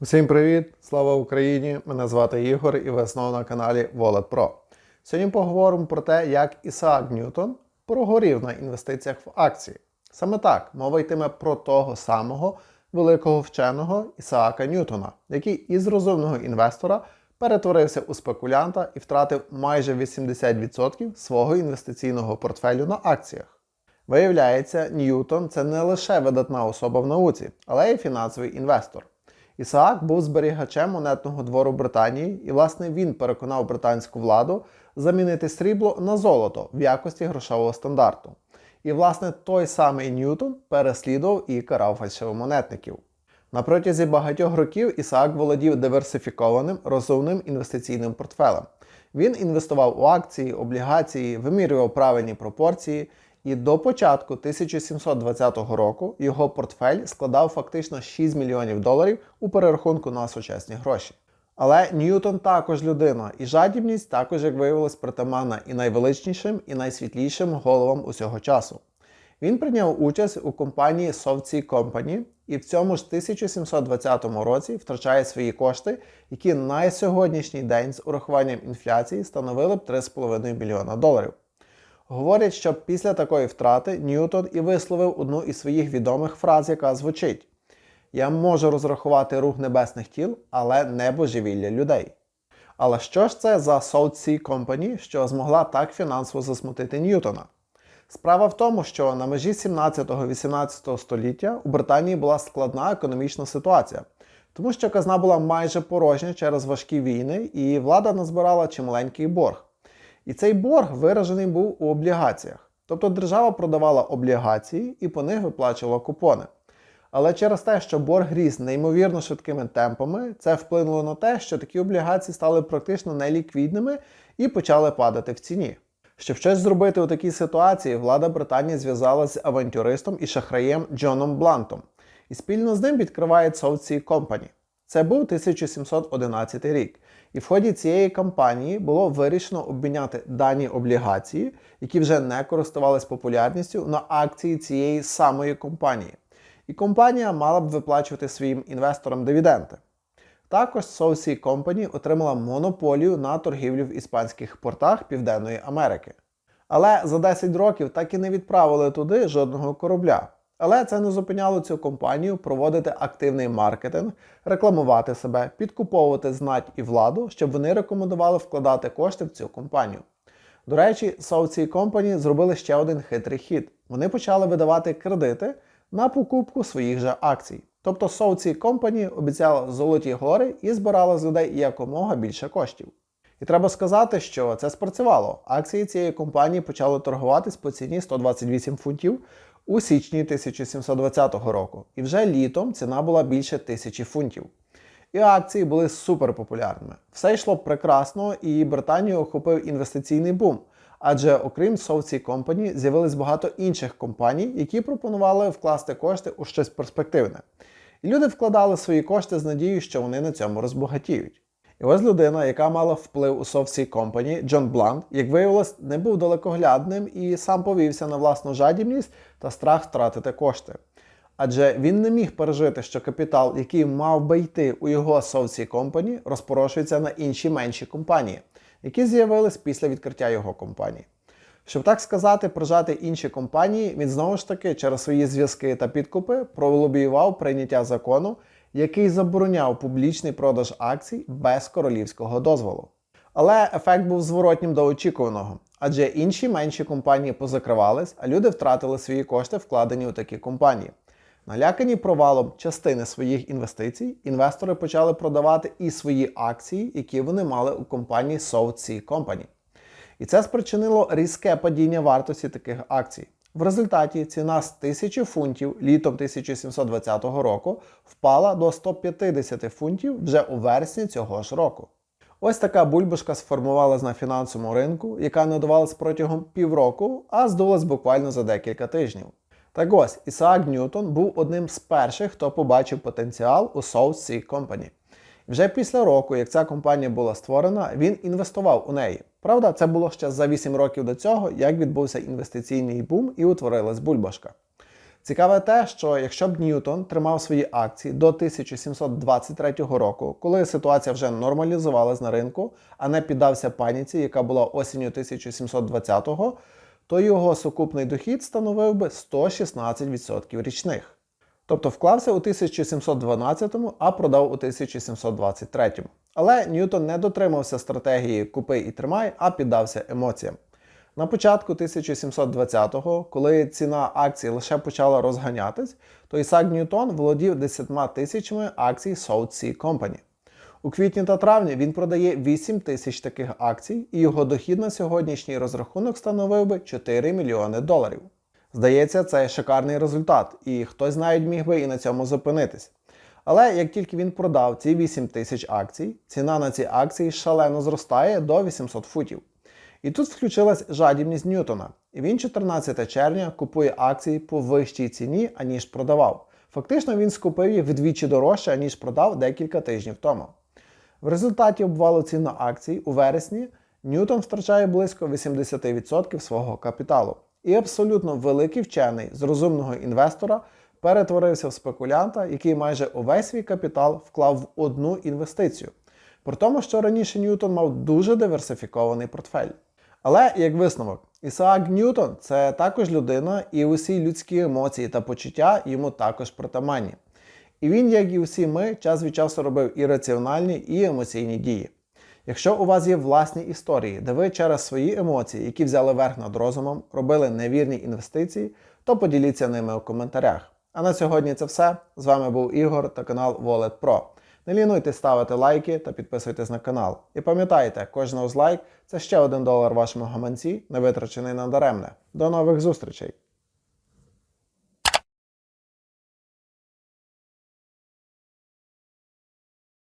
Усім привіт! Слава Україні! Мене звати Ігор і ви знову на каналі Wallet Pro. Сьогодні поговоримо про те, як Ісаак Ньютон прогорів на інвестиціях в акції. Саме так мова йтиме про того самого великого вченого Ісаака Ньютона, який із розумного інвестора перетворився у спекулянта і втратив майже 80% свого інвестиційного портфелю на акціях. Виявляється, Ньютон це не лише видатна особа в науці, але й фінансовий інвестор. Ісаак був зберігачем монетного двору Британії, і, власне, він переконав британську владу замінити срібло на золото в якості грошового стандарту. І, власне, той самий Ньютон переслідував і карав фальшивомонетників. На протязі багатьох років Ісаак володів диверсифікованим розумним інвестиційним портфелем. Він інвестував у акції, облігації, вимірював правильні пропорції, і до початку 1720 року його портфель складав фактично 6 мільйонів доларів у перерахунку на сучасні гроші. Але Ньютон також людина, і жадібність також, як виявилось, притаманна і найвеличнішим, і найсвітлішим головам усього часу. Він прийняв участь у компанії Совці Company і в цьому ж 1720 році втрачає свої кошти, які на сьогоднішній день з урахуванням інфляції становили б 3,5 мільйона доларів. Говорять, що після такої втрати Ньютон і висловив одну із своїх відомих фраз, яка звучить: Я можу розрахувати рух небесних тіл, але не божевілля людей. Але що ж це за South Sea Company, що змогла так фінансово засмутити Ньютона? Справа в тому, що на межі 17-18 століття у Британії була складна економічна ситуація, тому що казна була майже порожня через важкі війни, і влада назбирала чималенький борг. І цей борг виражений був у облігаціях. Тобто держава продавала облігації і по них виплачувала купони. Але через те, що борг ріс неймовірно швидкими темпами, це вплинуло на те, що такі облігації стали практично неліквідними і почали падати в ціні. Щоб щось зробити у такій ситуації, влада Британії зв'язалася з авантюристом і шахраєм Джоном Блантом, і спільно з ним відкриває South Company. Це був 1711 рік. І в ході цієї кампанії було вирішено обміняти дані облігації, які вже не користувались популярністю, на акції цієї самої компанії. І компанія мала б виплачувати своїм інвесторам дивіденди. Також South Sea Company отримала монополію на торгівлю в іспанських портах Південної Америки. Але за 10 років так і не відправили туди жодного корабля. Але це не зупиняло цю компанію проводити активний маркетинг, рекламувати себе, підкуповувати знать і владу, щоб вони рекомендували вкладати кошти в цю компанію. До речі, South Sea Company зробили ще один хитрий хід. Вони почали видавати кредити на покупку своїх же акцій. Тобто Sea Company обіцяла золоті гори і збирала з людей якомога більше коштів. І треба сказати, що це спрацювало. Акції цієї компанії почали торгуватись по ціні 128 фунтів у січні 1720 року. І вже літом ціна була більше тисячі фунтів. І акції були суперпопулярними. Все йшло прекрасно, і Британію охопив інвестиційний бум. Адже окрім Sea Company з'явилось багато інших компаній, які пропонували вкласти кошти у щось перспективне. І люди вкладали свої кошти з надією, що вони на цьому розбагатіють. І ось людина, яка мала вплив у South Sea Company, Джон Блант, як виявилось, не був далекоглядним і сам повівся на власну жадібність та страх втратити кошти. Адже він не міг пережити, що капітал, який мав би йти у його South Sea Company, розпорошується на інші менші компанії, які з'явились після відкриття його компанії. Щоб так сказати, прожати інші компанії, він знову ж таки через свої зв'язки та підкупи пролобіював прийняття закону, який забороняв публічний продаж акцій без королівського дозволу. Але ефект був зворотнім до очікуваного, адже інші менші компанії позакривались, а люди втратили свої кошти, вкладені у такі компанії. Налякані провалом частини своїх інвестицій, інвестори почали продавати і свої акції, які вони мали у компанії Sea Company. І це спричинило різке падіння вартості таких акцій. В результаті ціна з 1000 фунтів літом 1720 року впала до 150 фунтів вже у вересні цього ж року. Ось така бульбашка сформувалась на фінансовому ринку, яка надавалась протягом півроку, а здулась буквально за декілька тижнів. Так ось, Ісаак Ньютон був одним з перших, хто побачив потенціал у South Sea Company. Вже після року, як ця компанія була створена, він інвестував у неї. Правда, це було ще за 8 років до цього, як відбувся інвестиційний бум і утворилась бульбашка. Цікаве те, що якщо б Ньютон тримав свої акції до 1723 року, коли ситуація вже нормалізувалась на ринку, а не піддався паніці, яка була осінню 1720-го, то його сукупний дохід становив би 116% річних. Тобто вклався у 1712, а продав у 1723. Але Ньютон не дотримався стратегії купи і тримай, а піддався емоціям. На початку 1720-го, коли ціна акцій лише почала розганятись, то Ісак Ньютон володів 10 тисячами акцій South Sea Company. У квітні та травні він продає 8 тисяч таких акцій, і його дохід на сьогоднішній розрахунок становив би 4 мільйони доларів. Здається, це шикарний результат, і хтось навіть міг би і на цьому зупинитись. Але як тільки він продав ці 8 тисяч акцій, ціна на ці акції шалено зростає до 800 футів. І тут включилась жадібність Ньютона, він 14 червня купує акції по вищій ціні, аніж продавав. Фактично він скупив їх вдвічі дорожче, аніж продав декілька тижнів тому. В результаті обвалу цін на акції у вересні Ньютон втрачає близько 80% свого капіталу. І абсолютно великий вчений з розумного інвестора перетворився в спекулянта, який майже увесь свій капітал вклав в одну інвестицію. При тому, що раніше Ньютон мав дуже диверсифікований портфель. Але як висновок, Ісаак Ньютон це також людина, і усі людські емоції та почуття йому також притаманні. І він, як і усі ми, час від часу робив і раціональні, і емоційні дії. Якщо у вас є власні історії, де ви через свої емоції, які взяли верх над розумом, робили невірні інвестиції, то поділіться ними у коментарях. А на сьогодні це все. З вами був Ігор та канал Wallet Pro. Не лінуйте ставити лайки та підписуйтесь на канал. І пам'ятайте, кожного з лайк це ще один долар вашому гаманці, не витрачений на даремне. До нових зустрічей!